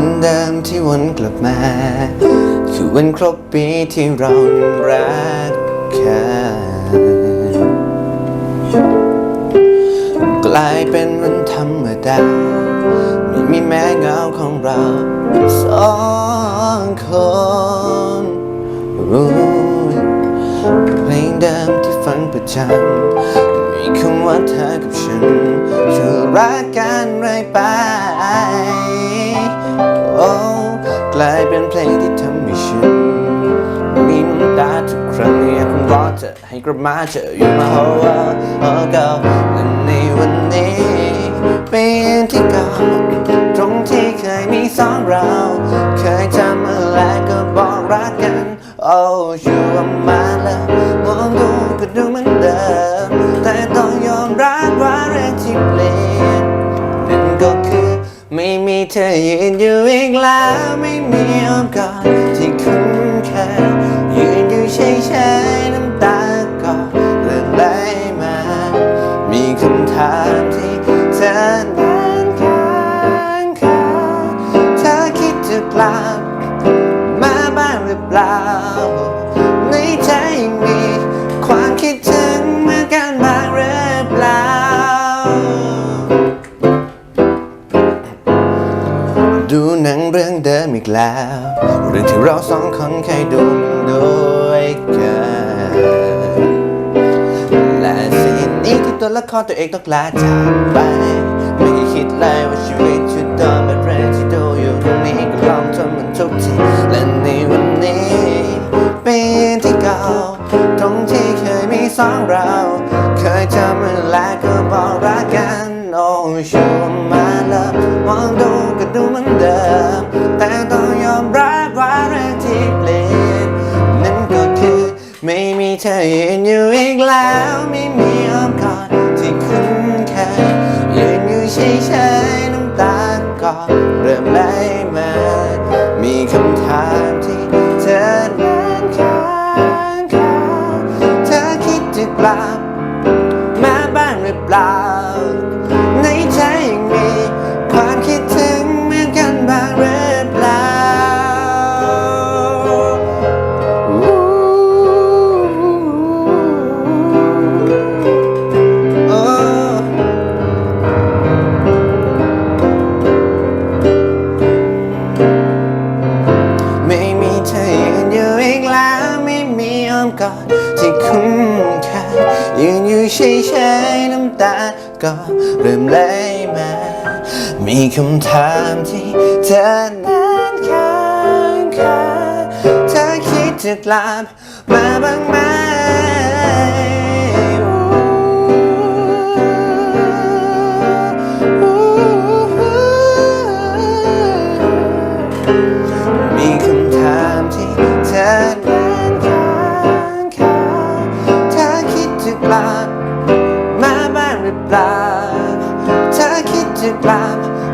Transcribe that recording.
วันเดิมที่วนกลับมาคือวันครบปีที่เรารักกันกลายเป็นวันธรรมดาไม่มีแม้เงาของเราสองคนรู้เพลงเดิมที่ฟังประจำมีคำว่าเธอกับฉันจะรักกันเรื่อยไป ลายเป็นเพลงที่ทำให้ฉันมีน้ำตาทุกครั้งอยากรอเธอให้กลับมาเจออยู่มาโอ้โอ้เก่าและในวันนี้เป็นที่เก่าตรงที่เคยมีสองเรา เคยทำอะไรก็บอกรักกัน โอ้อยู่มาแล้วมองดูก็ดูเหมือนเดิมแต่ต้องยอมรับว่าเรื่องที่เปลี่ยนนั่นก็คือไม่มีเธอยืนอยู่อีกแล้ว มีอ้อมกอดที่คุ้นเคยยืนอยู่เฉยๆน้ำตาก็เริ่มไหลมา มีคำถามที่เธอนั้นค้างคาเธอคิดจะกลับมาบ้างหรือเปล่า ในใจยังมีความคิดถึงเหมือนกัน ดูหนังเรื่องเดิมอีกแล้ว เรื่องที่เราสองคนเคยดูมันด้วยกันและสิ่งนี้ที่ตัวละครตัวเองต้องลาจากไป ไม่เคยคิดเลยว่าชีวิตจะเดินเป็นเรื่องที่ดูอยู่ตรงนี้ก็ลองทำมันทุกทีและในวันนี้เป็นที่เก่าตรงที่เคยมีสองเรา เคยจำอะไรก็บอกรักกัน โอ้ชัวร์มาแล้วมองดูก็ดูเหมือนเดิม แต่ต้องยอมรับว่าเรื่องที่เปลี่ยนนั่นก็คือไม่มีเธอยืนอยู่อีกแล้ว ไม่มีอ้อมกอดที่คุ้นเคยยืนอยู่เฉยๆน้ำตาก็เริ่มไหลมา มีคำถามที่เธอนั้นค้างคาเธอคิดจะกลับมาบ้างหรือเปล่า ความคิดถึงเหมือนกันบ้างหรือเปล่าโอ้ไม่มีเธอยืนอยู่อีกแล้วไม่มีอ้อมกอดที่คุ้นเคยยืนอยู่เฉยๆน้ำตาก็เริ่มไหลมา มีคำถามที่เธอนั้นค้างคาเธอคิดจะกลับมาบ้างไหมมีคำถามที่เธอนั้นค้างคาเธอคิดจะกลับมาบ้างหรือเปล่า เธ